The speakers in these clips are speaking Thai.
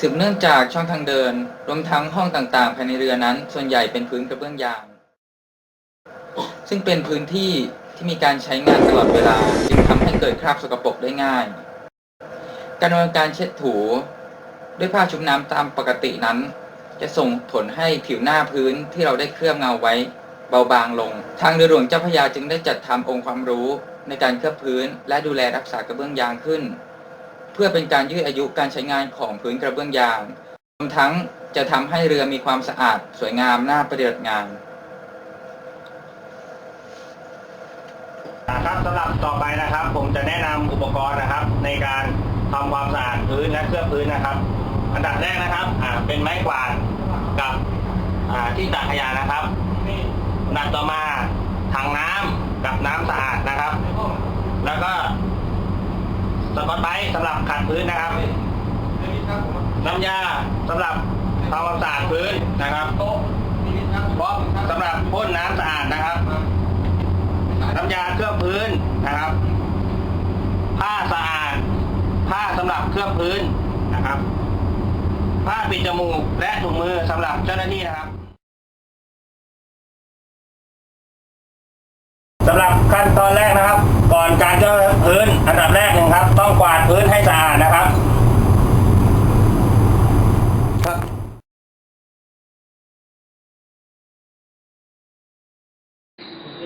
สืบเนื่องจากช่องทางเดิน รวมทั้งห้องต่างๆ ภายในเรือนั้น ส่วนใหญ่เป็นพื้นกระเบื้องยาง ซึ่งเป็นพื้นที่ที่มีการใช้งานตลอดเวลา จึงทำให้เกิดคราบสกปรกได้ง่าย การดำเนินการเช็ดถู ด้วยผ้าชุบน้ำตามปกตินั้น จะส่งผลให้ผิวหน้าพื้นที่เราได้เคลือบเงาไว้ เบาบางลง ทางเรือหลวงเจ้าพระยาจึงได้จัดทำองค์ความรู้ในการเคลือบพื้น และดูแลรักษากระเบื้องยางขึ้น เพื่อเป็นการยืดอายุการใช้งานของพื้นกระเบื้องยางรวมทั้งจะทำให้เรือมีความสะอาดสวยงามน่าประดิษฐ์งานครับสำหรับต่อไปนะครับ ผมจะแนะนำอุปกรณ์นะครับ ในการทำความสะอาดพื้นและเคลือบพื้นนะครับ อันดับแรกนะครับอ่าเป็นไม้กวาดกับอ่าที่ตักขยะนะครับอันดับต่อมาถังน้ำกับน้ำสะอาดนะครับ แล้วก็ สกอตไบรท์สำหรับขัดพื้นนะครับ น้ำยาสำหรับทำความสะอาดพื้นนะครับบ๊อบสำหรับพ่นน้ำสะอาดนะครับ น้ำยาเคลือบพื้นนะครับ ผ้าสะอาด ผ้าสำหรับเคลือบพื้นนะครับ ผ้าปิดจมูกและถุงมือสำหรับเจ้าหน้าที่นะครับสำหรับขั้นตอนแรกนะครับ ก่อนการเคลือบพื้นอันดับแรกวาดพื้นให้สะอาดนะครับครับ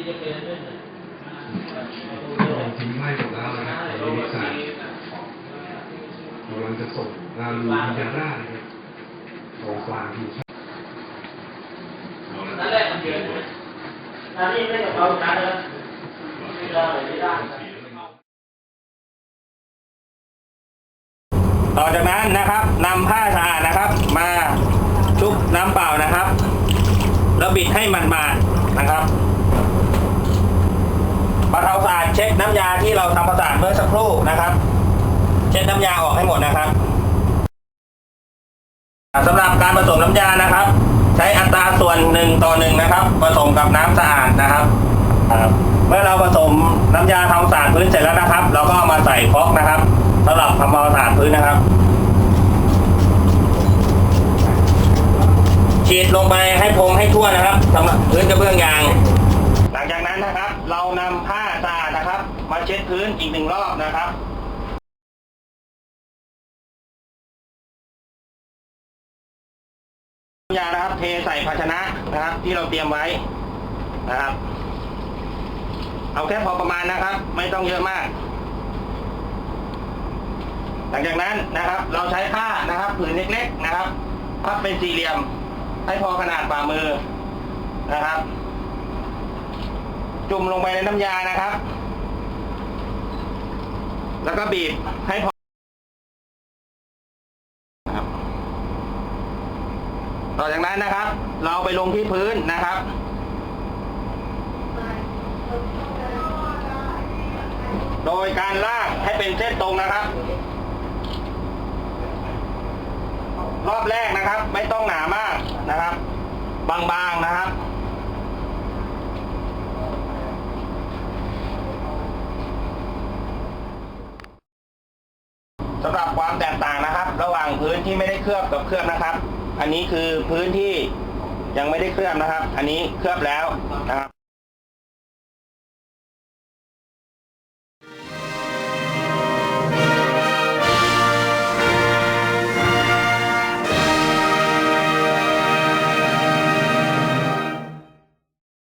ทิ้งไล่หมดแล้วนะครับในวิสัยกำลังจะส่งนาลูมิยาร่านะครับของกลางทีมชาตินั่นแหละเกินนั่นนี่ไม่กับเราการเลยไม่ได้ไม่ได้ต่อจากนั้นนะครับนำผ้าสะอาดนะครับ มาชุบน้ำเปล่านะครับ แล้วบิดให้มันมานะครับ ปาเทาสะอาดเช็ดน้ำยาที่เราทำความสะอาดเมื่อสักครู่นะครับ เช็ดน้ำยาออกให้หมดนะครับสำหรับการผสมน้ำยานะครับ ใช้อัตราส่วนหนึ่งต่อหนึ่งนะครับ ผสมกับน้ำสะอาดนะครับเมื่อเราผสมน้ำยาทำความสะอาดพื้นเสร็จแล้วนะครับ เราก็เอามาใส่ฟอกนะครับสำหรับทำความสะอาดพื้นนะครับฉีดลงไปให้พงให้ทั่วนะครับสำหรับพื้นกระเบื้องยาง นะครับ เรานำผ้าสะอาดนะครับ มาเช็ดพื้นอีกหนึ่งรอบนะครับยานะครับ เทใส่ภาชนะนะครับ ที่เราเตรียมไว้นะครับ เอาแค่พอประมาณนะครับ ไม่ต้องเยอะมาก หลังจากนั้นนะครับ เราใช้ผ้านะครับผืนเล็กๆนะครับพับเป็นสี่เหลี่ยม ให้พอขนาดฝ่ามือนะครับ จุ่มลงไปในน้ำยานะครับ แล้วก็บีบให้พอนะครับต่อจากนั้นนะครับ เราไปลงที่พื้นนะครับโดยการลากให้เป็นเส้นตรงนะครับ รอบแรกนะครับ ไม่ต้องหนามากนะครับ บางๆนะครับ สำหรับความแตกต่างนะครับ ระหว่างพื้นที่ไม่ได้เคลือบกับเคลือบนะครับ อันนี้คือพื้นที่ยังไม่ได้เคลือบนะครับ อันนี้เคลือบแล้วนะครับ